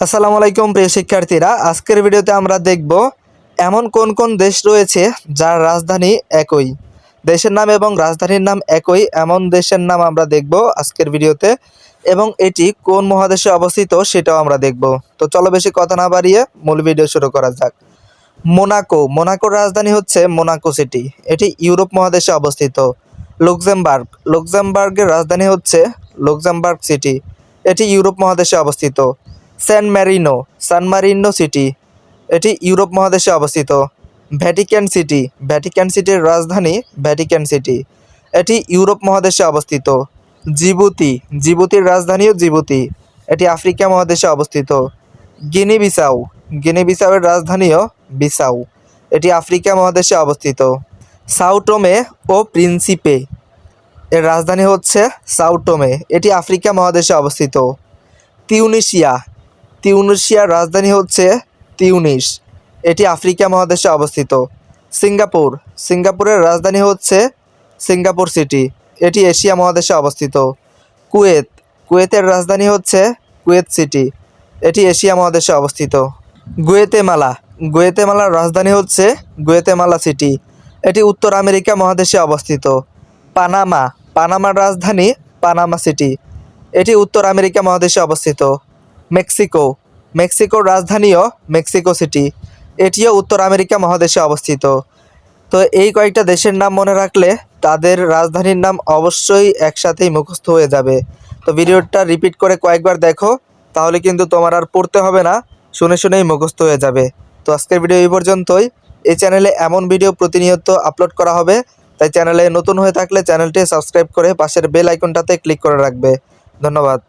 আসসালামু আলাইকুম প্রিয় শিক্ষার্থীরা। আজকের ভিডিওতে আমরা দেখব এমন কোন কোন দেশ রয়েছে যার রাজধানী একই। দেশের নাম এবং রাজধানীর নাম একই, এমন দেশের নাম আমরা দেখব আজকের ভিডিওতে এবং এটি কোন মহাদেশে অবস্থিত সেটাও আমরা দেখব। তো চলো বেশি কথা না বাড়িয়ে মূল ভিডিও শুরু করা যাক। মোনাকো, মোনাকোর রাজধানী হচ্ছে মোনাকো সিটি। এটি ইউরোপ মহাদেশে অবস্থিত। লুক্সেমবার্গ, লুক্সেমবার্গের রাজধানী হচ্ছে লুক্সেমবার্গ সিটি। এটি ইউরোপ মহাদেশে অবস্থিত। San Marino San Marino city এটি ইউরোপ মহাদেশে অবস্থিত। ভ্যাটিক্যান সিটি ভ্যাটিক্যান সিটির রাজধানী ভ্যাটিক্যান সিটি এটি ইউরোপ মহাদেশে অবস্থিত। জিবুতি, জিবুতির রাজধানীও জিবুতি, এটি আফ্রিকা মহাদেশে অবস্থিত। গিনি বিসাউ গিনি বিসাউয়ের রাজধানীও বিসাউ এটি আফ্রিকা মহাদেশে অবস্থিত। সাউটোমে ও প্রিন্সিপে এর রাজধানী হচ্ছে সাউটোমে এটি আফ্রিকা মহাদেশে অবস্থিত। তিউনিশিয়া তিউনিশিয়ার রাজধানী হচ্ছে তিউনিস। এটি আফ্রিকা মহাদেশে অবস্থিত। সিঙ্গাপুর। সিঙ্গাপুরের রাজধানী হচ্ছে সিঙ্গাপুর সিটি। এটি এশিয়া মহাদেশে অবস্থিত। কুয়েত। কুয়েতের রাজধানী হচ্ছে কুয়েত সিটি। এটি এশিয়া মহাদেশে অবস্থিত। গুয়েতেমালা। গুয়েতেমালার রাজধানী হচ্ছে গুয়েতেমালা সিটি। এটি উত্তর আমেরিকা মহাদেশে অবস্থিত। পানামা। পানামার রাজধানী পানামা সিটি। এটি উত্তর আমেরিকা মহাদেশে অবস্থিত। মেক্সিকো। মেক্সিকোর রাজধানীও মেক্সিকো সিটি। এটিও উত্তর আমেরিকা মহাদেশে অবস্থিত। তো এই কয়েকটা দেশের নাম মনে রাখলে তাদের রাজধানীর নাম অবশ্যই একসাথেই মুখস্থ হয়ে যাবে। তো ভিডিওটা রিপিট করে কয়েকবার দেখো, তাহলে কিন্তু তোমার আর পড়তে হবে না, শুনে শুনেই মুখস্থ হয়ে যাবে। তো আজকের ভিডিও এই পর্যন্তই। এই চ্যানেলে এমন ভিডিও প্রতিনিয়ত আপলোড করা হবে, তাই চ্যানেলে নতুন হয়ে থাকলে চ্যানেলটি সাবস্ক্রাইব করে পাশের বেল আইকনটাতে ক্লিক করে রাখবে। ধন্যবাদ।